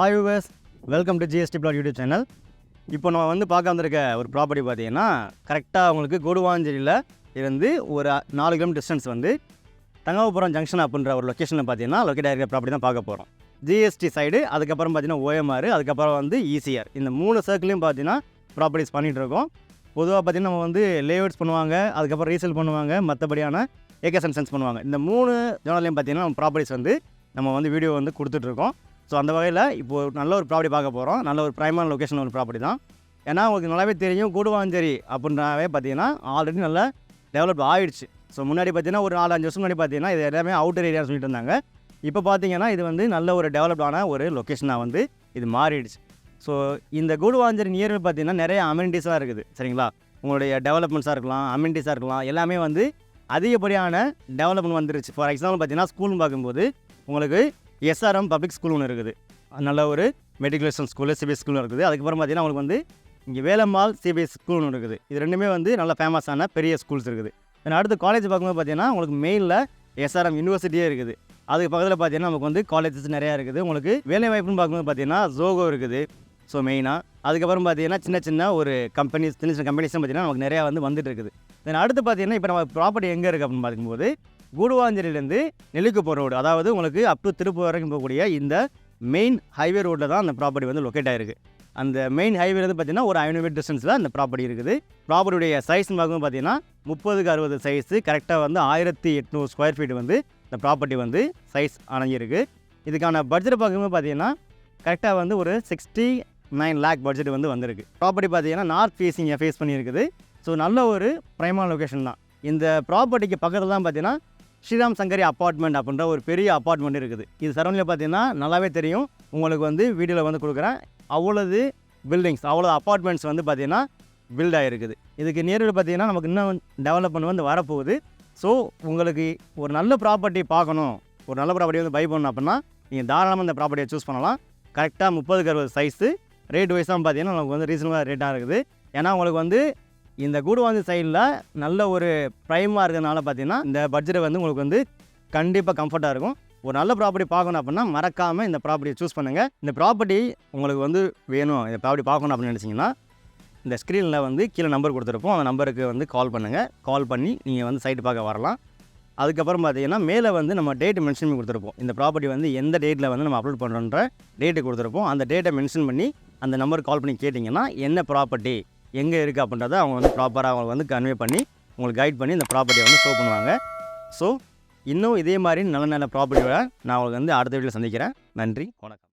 Hi viewers welcome to GST flat YouTube channel இப்போ நம்ம வந்து பார்க்க வந்திருக்க ஒரு ப்ராப்பர்ட்டி பார்த்தீங்கன்னா கரெக்டாக உங்களுக்கு கொடுவாஞ்சேரியில் இருந்து ஒரு நாலு கிலோமீட்டர் டிஸ்டன்ஸ் வந்து தங்கவபுரம் ஜங்ஷன் அப்படின்ற ஒரு லொக்கேஷனில் பார்த்தீங்கன்னா லொக்கேட் ஆகிருக்க ப்ராப்பர்ட்டி தான் பார்க்க போகிறோம் ஜிஎஸ்டி சைடு அதுக்கப்புறம் பார்த்தீங்கன்னா ஓஎம்ஆர் அதுக்கப்புறம் வந்து இசிஆர் இந்த மூணு சர்க்கிளையும் பார்த்தீங்கன்னா ப்ராப்பர்ட்டிஸ் பண்ணிகிட்டு இருக்கோம் பொதுவாக பார்த்தீங்கன்னா நம்ம வந்து லேஅவுட்ஸ் பண்ணுவாங்க அதுக்கப்புறம் ரீசேல் பண்ணுவாங்க மற்றபடியான ஏகேசன் சென்ஸ் பண்ணுவாங்க. இந்த மூணு ஜோனலையும் பார்த்தீங்கன்னா நம்ம ப்ராப்பர்ட்டிஸ் வந்து நம்ம வந்து வீடியோ வந்து கொடுத்துட்ருக்கோம் ஸோ அந்த வகையில் இப்போது நல்ல ஒரு ப்ராப்பர்ட்டி பார்க்க போகிறோம் நல்ல ஒரு ப்ரைமான லொக்கேஷன் ஒரு ப்ராப்பர்ட்டி தான். ஏன்னா உங்களுக்கு நல்லாவே தெரியும். கூடுவாஞ்சேரி அப்படின்றாவே பார்த்தீங்கன்னா ஆல்ரெடி நல்லா டெவலப் ஆயிடுச்சு. ஸோ முன்னாடி பார்த்தீங்கன்னா ஒரு நாலு அஞ்சு வருஷம் முன்னாடி பார்த்தீங்கன்னா இது எல்லாமே அவுட்டர் ஏரியான்னு சொல்லிட்டு இருந்தாங்க. இப்போ பார்த்தீங்கன்னா இது வந்து நல்ல ஒரு டெவலப்டான ஒரு லொக்கேஷனாக வந்து இது மாறிடுச்சு. ஸோ இந்த கூடுவாஞ்சேரி நியர் பார்த்தீங்கன்னா நிறைய அமெனிட்டிஸாக இருக்குது. சரிங்களா? உங்களுடைய டெவலப்மெண்ட்ஸாக இருக்கலாம் அமெனிட்டிஸாக இருக்கலாம். எல்லாமே வந்து அதிகப்படியான டெவலப்மெண்ட் வந்துருச்சு. ஃபார் எக்ஸாம்பிள் பார்த்தீங்கன்னா ஸ்கூல்னு பார்க்கும்போது உங்களுக்கு எஸ்ஆர்எம் பப்ளிக் ஸ்கூல் ஒன்று இருக்குது. நல்ல ஒரு மெட்ரிகுலேஷன் ஸ்கூலு சிபிஎஸ் ஸ்கூலும் இருக்குது. அதுக்கப்புறம் பார்த்தீங்கன்னா உங்களுக்கு வந்து இங்கே வேலம்மாள் சிபிஎஸ் ஸ்கூல் ஒன்று இருக்குது. இது ரெண்டுமே வந்து நல்ல ஃபேமஸான பெரிய ஸ்கூல்ஸ் இருக்குது. தென் அடுத்து காலேஜ் பார்க்கும்போது பார்த்தீங்கன்னா உங்களுக்கு மெயினில் எஸ்ஆர்எம் யூனிவர்சிட்டியே இருக்குது. அதுக்கு பக்கத்தில் பார்த்தீங்கன்னா நமக்கு வந்து காலேஜஸ் நிறையா இருக்குது. உங்களுக்கு வேலை வாய்ப்புன்னு பார்க்கும்போது பார்த்தீங்கன்னா ஜோகோ இருக்குது. ஸோ மெயினாக அதுக்கப்புறம் பார்த்தீங்கன்னா சின்ன சின்ன ஒரு கம்பெனிஸ் சின்ன சின்ன கம்பெனிஸும் பார்த்தீங்கன்னா நமக்கு நிறையா வந்து வந்துட்டு இருக்குது. தென் அடுத்து பார்த்தீங்கன்னா இப்போ நம்ம ப்ராப்பர்ட்டி எங்கே இருக்குது அப்படின்னு பார்க்கும்போது கூடுவாஞ்சேரியிலேருந்து போகிற ரோடு. அதாவது உங்களுக்கு அப் டு திருப்பூர் வரைக்கும் போகக்கூடிய இந்த மெயின் ஹைவே ரோட்டில் தான் அந்த ப்ராப்பர்ட்டி வந்து லொக்கேட் ஆகிருக்கு அந்த மெயின் ஹைவேலேருந்து பார்த்தீங்கன்னா ஒரு ஐநூறு மீட்டர் டிஸ்டன்ஸில் அந்த ப்ராப்பர்ட்டி இருக்குது. ப்ராப்பர்ட்டியுடைய சைஸ்னு பார்க்கும்போது பார்த்தீங்கன்னா முப்பதுக்கு அறுபது சைஸு கரெக்டாக வந்து ஆயிரத்தி எட்நூறு ஸ்கொயர் ஃபீட் வந்து இந்த ப்ராப்பர்ட்டி வந்து சைஸ் அணைஞ்சிருக்கு இதுக்கான பட்ஜெட் பார்க்கும்போது பார்த்தீங்கன்னா கரெக்டாக வந்து ஒரு சிக்ஸ்டி நைன் லேக் பட்ஜெட் வந்து வந்திருக்கு. ப்ராப்பர்ட்டி பார்த்தீங்கன்னா நார்த் ஃபேஸிங்கை ஃபேஸ் பண்ணியிருக்குது. ஸோ நல்ல ஒரு ப்ரைமான லொக்கேஷன் தான். இந்த ப்ராப்பர்ட்டிக்கு பக்கத்தில் தான் பார்த்தீங்கன்னா ஸ்ரீராம் சங்கரி அப்பார்ட்மெண்ட் அப்படின்ற ஒரு பெரிய அப்பார்ட்மெண்ட் இருக்குது. இது சரௌண்டில் பார்த்தீங்கன்னா நல்லாவே தெரியும். உங்களுக்கு வந்து வீடியோவில் வந்து கொடுக்குறேன். அவ்வளோது பில்டிங்ஸ் அவ்வளோ அப்பார்ட்மெண்ட்ஸ் வந்து பார்த்திங்கன்னா பில்ட் ஆகிருக்குது இதுக்கு நேரில் பார்த்தீங்கன்னா நமக்கு இன்னும் டெவலப்மெண்ட் வந்து வரப்போகுது. ஸோ உங்களுக்கு ஒரு நல்ல ப்ராப்பர்ட்டி பார்க்கணும். ஒரு நல்ல ப்ராப்பர்ட்டி வந்து பை பண்ணணும் அப்படின்னா நீங்கள் தாராளமாக இந்த ப்ராப்பர்ட்டியை சூஸ் பண்ணலாம். கரெக்டாக முப்பதுக்கு அறுபது சைஸு ரேட் வைஸாக பார்த்தீங்கன்னா நமக்கு வந்து ரீசனபிளாக ரேட்டாக இருக்குது. ஏன்னா உங்களுக்கு வந்து இந்த கூடுவாந்தி சைடில் நல்ல ஒரு ப்ரைமாக இருக்கிறதுனால பார்த்தீங்கன்னா இந்த பட்ஜெட்டை வந்து உங்களுக்கு வந்து கண்டிப்பாக கம்ஃபர்ட்டாக இருக்கும். ஒரு நல்ல ப்ராப்பர்ட்டி பார்க்கணும் அப்படின்னா மறக்காமல் இந்த ப்ராப்பர்ட்டியை சூஸ் பண்ணுங்கள் இந்த ப்ராப்பர்ட்டி உங்களுக்கு வந்து வேணும். இந்த ப்ராப்பர்ட்டி பார்க்கணும் அப்படின்னு நினச்சிங்கன்னா இந்த ஸ்க்ரீனில் வந்து கீழே நம்பர் கொடுத்துருப்போம். அந்த நம்பருக்கு வந்து கால் பண்ணுங்கள் கால் பண்ணி நீங்கள் வந்து சைட்டு பார்க்க வரலாம். அதுக்கப்புறம் பார்த்தீங்கன்னா மேலே வந்து நம்ம டேட் மென்ஷன் பண்ணி கொடுத்துருப்போம். இந்த ப்ராப்பர்ட்டி வந்து எந்த டேட்டில் வந்து நம்ம அப்லோட் பண்ணுறோன்ற டேட்டு கொடுத்துருப்போம். அந்த டேட்டை மென்ஷன் பண்ணி அந்த நம்பருக்கு கால் பண்ணி கேட்டிங்கன்னா என்ன ப்ராப்பர்ட்டி எங்கே இருக்குது அப்படின்றத அவங்க வந்து ப்ராப்பராக அவங்களுக்கு வந்து கன்வே பண்ணி உங்களுக்கு கைட் பண்ணி இந்த ப்ராப்பர்ட்டியை வந்து ஷோ பண்ணுவாங்க. ஸோ இன்னும் இதே மாதிரி நல்ல நல்ல ப்ராப்பர்ட்டியோட நான் உங்களுக்கு வந்து அடுத்த வீட்டில் சந்திக்கிறேன். நன்றி வணக்கம்.